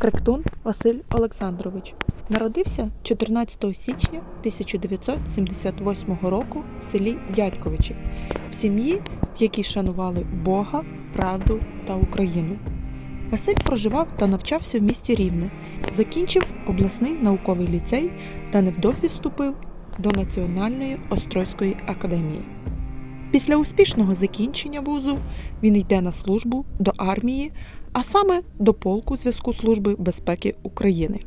Кректун Василь Олександрович народився 14 січня 1978 року в селі Дядьковичі, в сім'ї, в якій шанували Бога, правду та Україну. Василь проживав та навчався в місті Рівне, закінчив обласний науковий ліцей та невдовзі вступив до Національної Острозької академії. Після успішного закінчення вузу він йде на службу до армії, а саме до полку зв'язку Служби безпеки України.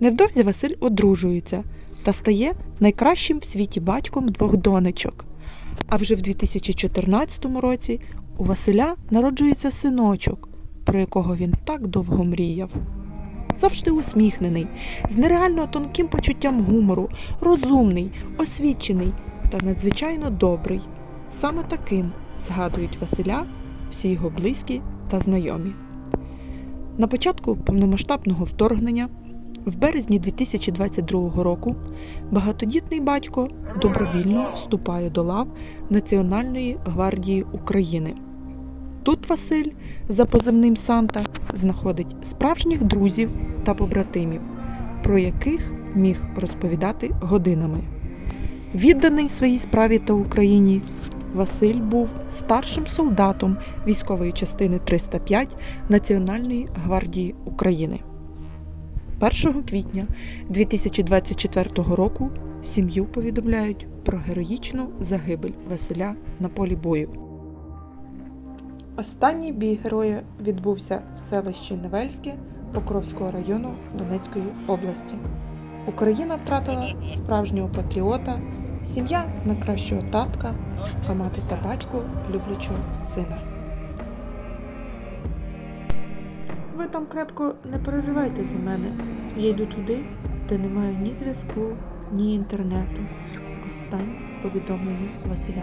Невдовзі Василь одружується та стає найкращим в світі батьком двох донечок. А вже в 2014 році у Василя народжується синочок, про якого він так довго мріяв. Завжди усміхнений, з нереально тонким почуттям гумору, розумний, освічений та надзвичайно добрий. Саме таким згадують Василя всі його близькі та знайомі. На початку повномасштабного вторгнення, в березні 2022 року, багатодітний батько добровільно вступає до лав Національної гвардії України. Тут Василь за позивним Санта знаходить справжніх друзів та побратимів, про яких міг розповідати годинами. Відданий своїй справі та Україні, Василь був старшим солдатом військової частини 305 Національної гвардії України. 1 квітня 2024 року сім'ю повідомляють про героїчну загибель Василя на полі бою. Останній бій героя відбувся в селищі Невельське Покровського району Донецької області. Україна втратила справжнього патріота, сім'я найкращого татка, а мати та батько люблячого сина. Ви там крепко не переживайте за мене. Я йду туди, де немає ні зв'язку, ні інтернету. Останнє повідомлення Василя.